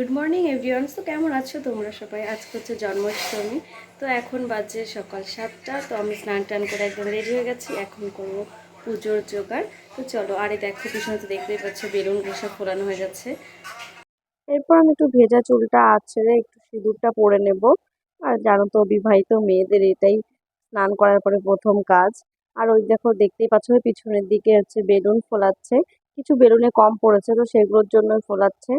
Good morning everyone তো কেমন আছো তোমরা সবাই? আজকে হচ্ছে জন্মাষ্টমী। তো এখন বাজে সকাল সাতটা। তো আমি স্নান টান করে একদম রেডি হয়ে গেছি। এখন করব পুজোর জোগাড়। তো চলো, আরে দেখো, পিছনে তো দেখতেই পাচ্ছ, বেলুন সব ফোলানো হয়ে যাচ্ছে। এরপর আমি একটু ভেজা চুলটা আছড়ে একটু সিঁদুরটা পরে নেব। আর জানো তো বিবাহিত মেয়েদের এটাই স্নান করার পরে প্রথম কাজ। আর ওই দেখো, দেখতেই পাচ্ছ পিছনের দিকে হচ্ছে বেলুন ফোলাচ্ছে। কিছু বেলুনে কম পড়েছে, তো সেগুলোর জন্য ফোলাচ্ছে।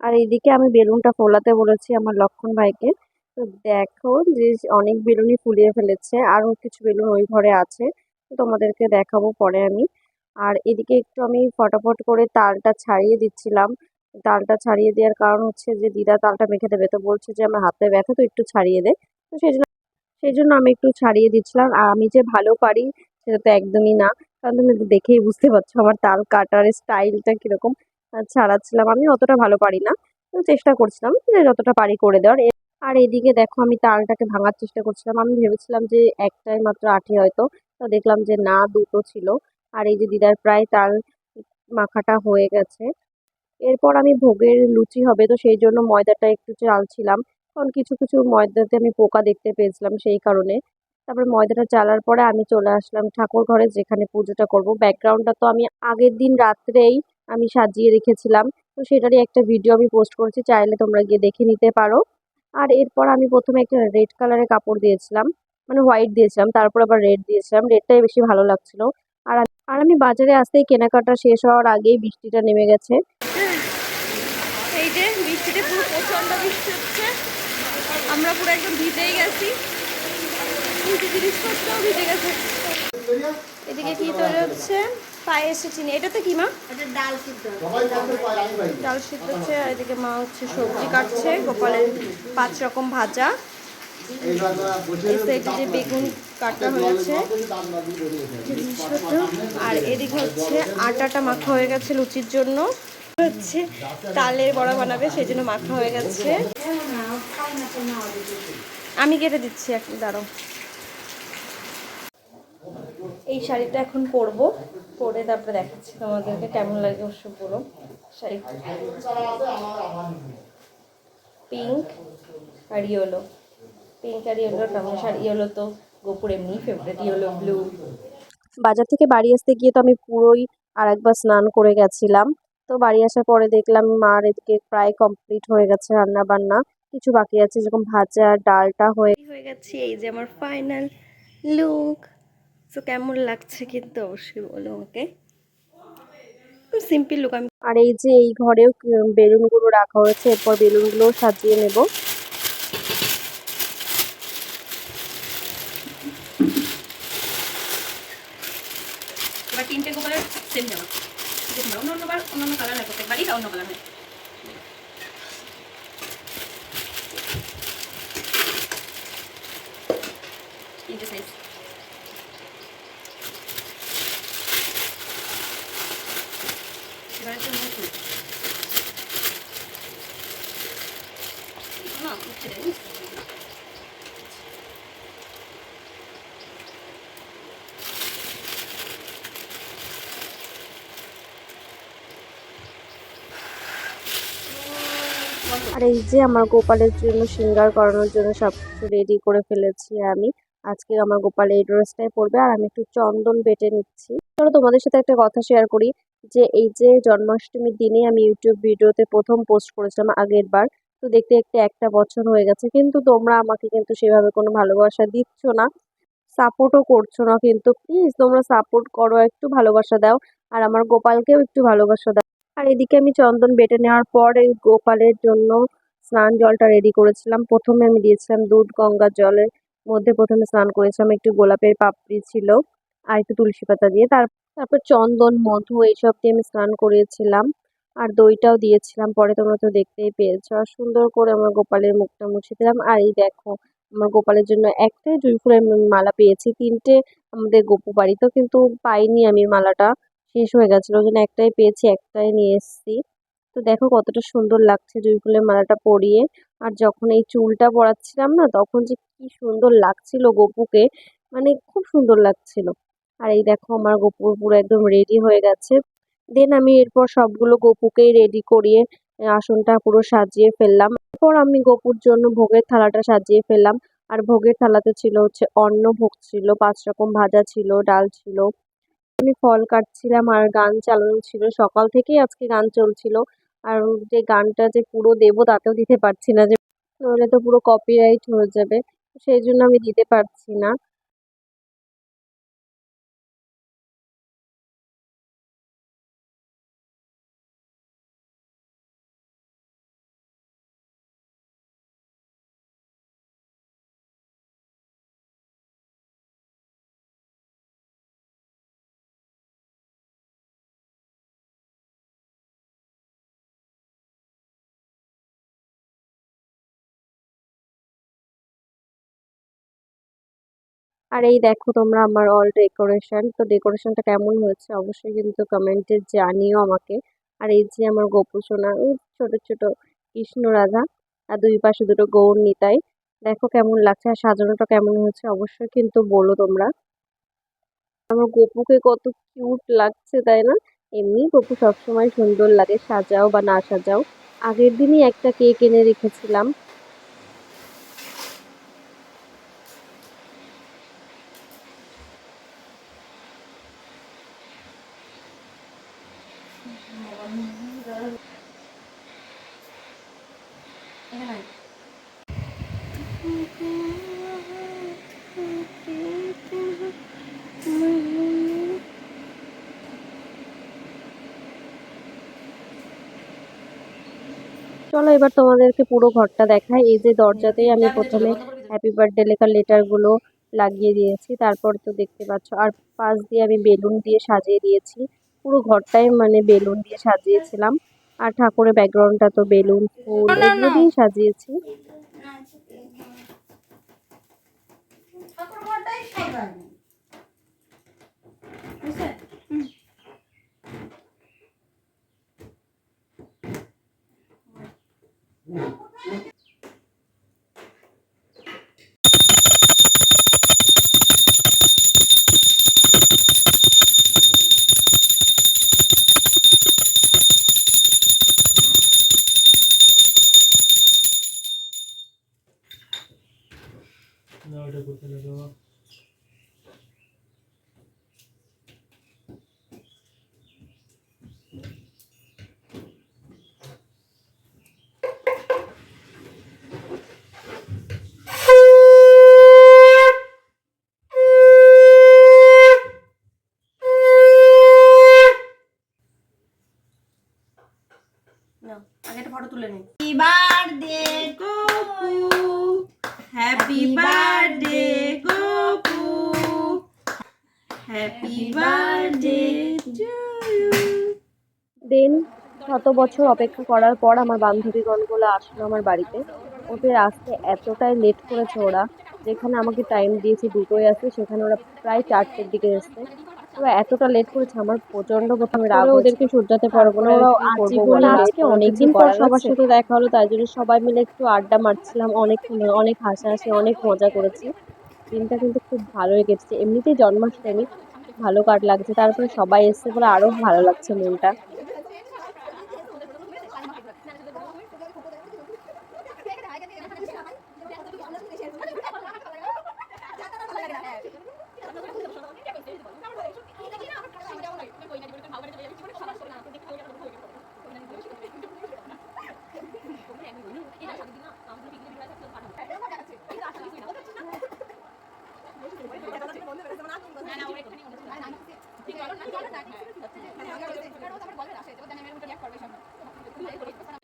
আর এইদিকে আমি বেলুনটা ফোলাতে বলেছি আমার লক্ষণ ভাইকে। তো দেখো যে অনেক বেলুনই ফুলিয়ে ফেলেছে আরও কিছু বেলুন ওই ঘরে আছে তোমাদেরকে দেখাবো পরে আমি। আর এদিকে একটু আমি ফটাফট করে তালটা ছাড়িয়ে দিচ্ছিলাম। তালটা ছাড়িয়ে দেওয়ার কারণ হচ্ছে যে দিদা তালটা মেখে দেবে, তো বলছে যে আমার হাতে ব্যথা, তো একটু ছাড়িয়ে দে। তো সেই জন্য সেই জন্য আমি একটু ছাড়িয়ে দিচ্ছিলাম। আর আমি যে ভালো পারি, সেটা তো একদমই না। কারণ তুমি দেখেই বুঝতে পারছ আমার তাল কাটার স্টাইলটা কীরকম। ছাড়াচ্ছিলাম। আমি অতটা ভালো পারি না চেষ্টা করছিলাম যে যতটা পারি করে দেওয়ার। আর এদিকে দেখো, আমি তালটাকে ভাঙার চেষ্টা করছিলাম। আমি ভেবেছিলাম যে একটাই মাত্র আঠি হয়তো। তো দেখলাম যে না, দুটো ছিল। আর এই যে দিদার প্রায় তাল মাখাটা হয়ে গেছে। এরপর আমি ভোগের লুচি হবে, তো সেই জন্য ময়দাটা একটু চালছিলাম। কারণ কিছু কিছু ময়দাতে আমি পোকা দেখতে পেয়েছিলাম সেই কারণে। তারপরে ময়দাটা চালার পরে আমি চলে আসলাম ঠাকুর ঘরে যেখানে পুজোটা করব। ব্যাকগ্রাউন্ডটা তো আমি আগের দিন রাত্রেই আমি সাজিয়ে রেখেছিলাম। তো সেটারই একটা ভিডিও আমি পোস্ট করেছি, চাইলে তোমরা গিয়ে দেখে নিতে পারো। আর এরপর আমি প্রথমে একটা রেড কালারের কাপড় দিয়েছিলাম মানে হোয়াইট দিয়েছিলাম, তারপর আবার রেড দিয়েছিলাম। রেডটাই বেশি ভালো লাগছিল। আর আর আমি বাজারে আসতেই কেনাকাটা শেষ হওয়ার আগেই বৃষ্টিটা নেমে গেছে। আমরা পুরো একদম ভিজেই গেছি। ভিজে গেছে। এদিকে কি তৈরি হচ্ছে? পায়েসে চিনি এটা তো কি মা? ডাল সিদ্ধ। ডাল সিদ্ধ হচ্ছে আর এদিকে মা হচ্ছে সবজি কাটছে গোপালের পাঁচ রকম ভাজা। এই যে বেগুন কাটা হয়েছে। আর এদিকে হচ্ছে আটাটা মাখা হয়ে গেছে লুচির জন্য। হচ্ছে তালের বড়া বানাবে সেই জন্য মাখা হয়ে গেছে। আমি কেটে দিচ্ছি এক দাঁড়ো এই শাড়িটা এখন পরবো। পরে তারপরে দেখাচ্ছি তোমাদেরকে কেমন লাগে অবশ্য বলো শাড়ি। পিঙ্ক আর ইয়েলো পিঙ্ক আর ইয়েলো শাড়ি ইয়েলো তো গোপুর এমনি ফেভারিট ইয়েলো ব্লু বাজার থেকে বাড়ি আসতে গিয়ে তো আমি পুরোই আর একবার স্নান করে গেছিলাম। তো বাড়ি আসার পরে দেখলাম মার এদিকে প্রায় কমপ্লিট হয়ে গেছে রান্না বান্না কিছু বাকি আছে যেরকম ভাজা ডালটা হয়ে হয়ে গেছে এই যে আমার ফাইনাল লুক তো কেমন লাগছে কিন্তু অবশ্যই বলো আমাকে। সিম্পল লুক আমি আর এই যে এই ঘরেও বেলুনগুলো রাখা হয়েছে এরপর বেলুনগুলো সাজিয়ে নেব। এবার তিনটে গোপালের সেম জামা। দেখুন অন্য অন্যবার অন্য অন্য কালার হয় প্রত্যেকবারই অন্য কালার হয় তিনটে সাইজ এবার একটা মুখ না উঠছে রে আর এই যে আমার গোপালের জন্য সিঙ্গার করানোর জন্য সব কিছু রেডি করে ফেলেছি আমি। আজকে আমার গোপাল এই ড্রেসটাই পরবে আর আমি একটু চন্দন বেটে নিচ্ছি। চলো তোমাদের সাথে একটা কথা শেয়ার করি যে এই যে জন্মাষ্টমীর দিনে আমি ইউটিউব ভিডিওতে প্রথম পোস্ট করেছিলাম আগের বার তো দেখতে দেখতে একটা বছর হয়ে গেছে, কিন্তু তোমরা আমাকে কিন্তু সেভাবে কোনো ভালোবাসা দিচ্ছ না সাপোর্টও করছ না, কিন্তু প্লিজ তোমরা সাপোর্ট করো, একটু ভালোবাসা দাও, আর আমার গোপালকেও একটু ভালোবাসা দাও। আর এদিকে আমি চন্দন বেটে নেওয়ার পর এই গোপালের জন্য স্নান জলটা রেডি করেছিলাম। প্রথমে আমি দিয়েছিলাম দুধ গঙ্গার জলের মধ্যে প্রথমে স্নান করেছিলাম। একটু গোলাপের পাপড়ি ছিল আর একটু তুলসী পাতা দিয়ে। তার তারপর চন্দন, মধু এইসব দিয়ে আমি স্নান করিয়েছিলাম আর দইটাও দিয়েছিলাম। পরে তোমরা তো দেখতেই পেয়েছ। আর সুন্দর করে আমার গোপালের মুখটা মুছে দিলাম। আর এই দেখো, আমার গোপালের জন্য একটাই জুঁই ফুলের মালা পেয়েছি। তিনটে আমাদের গোপু বাড়িতেও কিন্তু পাইনি আমি মালাটা। শেষ হয়ে গেছিল। ওই জন্য একটাই পেয়েছি, একটাই নিয়ে এসেছি। তো দেখো কতটা সুন্দর লাগছে জুঁই ফুলের মালাটা পরিয়ে। আর যখন এই চুলটা পরাচ্ছিলাম না, তখন যে কি সুন্দর লাগছিল গপুকে। মানে খুব সুন্দর লাগছিল। আর এই দেখো আমার গপুর পুরো একদম রেডি হয়ে গেছে। দেন আমি এরপর সবগুলো গপুকেই রেডি করিয়ে আসনটা পুরো সাজিয়ে ফেললাম। এরপর আমি গোপুর জন্য ভোগের থালাটা সাজিয়ে ফেললাম। আর ভোগের থালাতে ছিল হচ্ছে অন্ন ভোগ ছিল, পাঁচ রকম ভাজা ছিল, ডাল ছিল। আমি ফল কাটছিলাম আর গান চালানো ছিল। সকাল থেকেই আজকে গান চলছিল। আর যে গানটা যে পুরো দেবো তাতেও দিতে পারছি না যে নাহলে তো পুরো কপিরাইট হয়ে যাবে। সেই জন্য আমি দিতে পারছি না। আর এই দেখো তোমরা আমার অল ডেকোরেশন তো ডেকোরেশনটা কেমন হয়েছে অবশ্যই কিন্তু কমেন্টে জানিও আমাকে। আর এই যে আমার গোপু সোনা ছোট ছোট কৃষ্ণ রাধা, আর দুই পাশে দুটো গৌর নিতাই। দেখো কেমন লাগছে আর সাজানোটা কেমন হয়েছে অবশ্যই কিন্তু বলো তোমরা। আমার গোপুকে কত কিউট লাগছে, তাই না? এমনি গোপু সবসময় সুন্দর লাগে, সাজাও বা না সাজাও। আগের দিনই একটা কেক এনে রেখেছিলাম। চলো এবার তোমাদেরকে পুরো ঘরটা দেখাই। এই যে দরজাতেই আমি প্রথমে হ্যাপি বার্থডে লেখা লেটারগুলো লাগিয়ে দিয়েছি। তারপর তো দেখতে পাচ্ছ আর পাশ দিয়ে আমি বেলুন দিয়ে সাজিয়ে দিয়েছি। পুরো ঘরটাই মানে বেলুন দিয়ে সাজিয়েছিলাম। আর ঠাকুরের ব্যাকগ্রাউন্ডটা তো বেলুন ফুল এগুলো না। দিয়েই সাজিয়েছি। বুঝছে একটা ফটো তুলে নিই। Happy birthday, Gopu. Happy birthday দেন শত বছর অপেক্ষা করার পর আমার বান্ধবীগণগুলো আসলো আমার বাড়িতে। ওদের আসতে এতটাই লেট করেছে ওরা। যেখানে আমাকে টাইম দিয়েছে দুটোই আসে সেখানে ওরা প্রায় চারটের দিকে এসছে। ওরা এতটা লেট করেছে আমার প্রচণ্ড প্রথমে রাগ ওদেরকে সূর্যাতে পারব না ওরা আজীবন আজকে অনেকদিন পর সবার সাথে দেখা হলো তাই জন্য সবাই মিলে একটু আড্ডা মারছিলাম অনেক অনেক হাসাহাসি অনেক মজা করেছি। দিনটা কিন্তু খুব ভালোই কেটেছে। এমনিতেই জন্মাষ্টমী ভালো কাট লাগছে তারপরে সবাই এসছে বলে আরও ভালো লাগছে মনটা।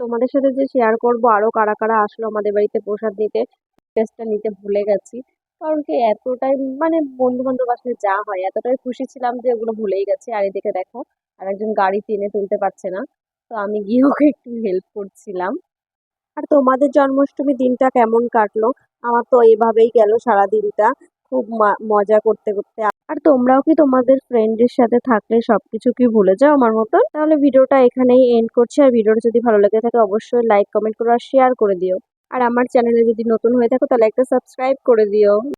তোমাদের সাথে যে শেয়ার করব, আরও কারা কারা আসলো আমাদের বাড়িতে প্রসাদ নিতে টেস্টটা নিতে ভুলে গেছি। কারণ কি এতটাই মানে বন্ধু বান্ধব আসলে যা হয়, এতটাই খুশি ছিলাম যে ওগুলো ভুলেই গেছি। আর এদিকে দেখো আর একজন গাড়ি টেনে তুলতে পারছে না। তো আমি গিয়ে ওকে একটু হেল্প করছিলাম। আর তোমাদের জন্মাষ্টমী দিনটা কেমন কাটলো? আমার তো এভাবেই গেল সারা দিনটা খুব মজা করতে করতে আর তোমরাও কি তোমাদের ফ্রেন্ডের সাথে থাকলে সবকিছু কি ভুলে যাও আমার মতো তাহলে ভিডিওটা এখানেই এন্ড করছি। আর ভিডিওটা যদি ভালো লেগে থাকে অবশ্যই লাইক কমেন্ট করো আর শেয়ার করে দিও। আর আমার চ্যানেলে যদি নতুন হয়ে থাকো তাহলে একটা সাবস্ক্রাইব করে দিও।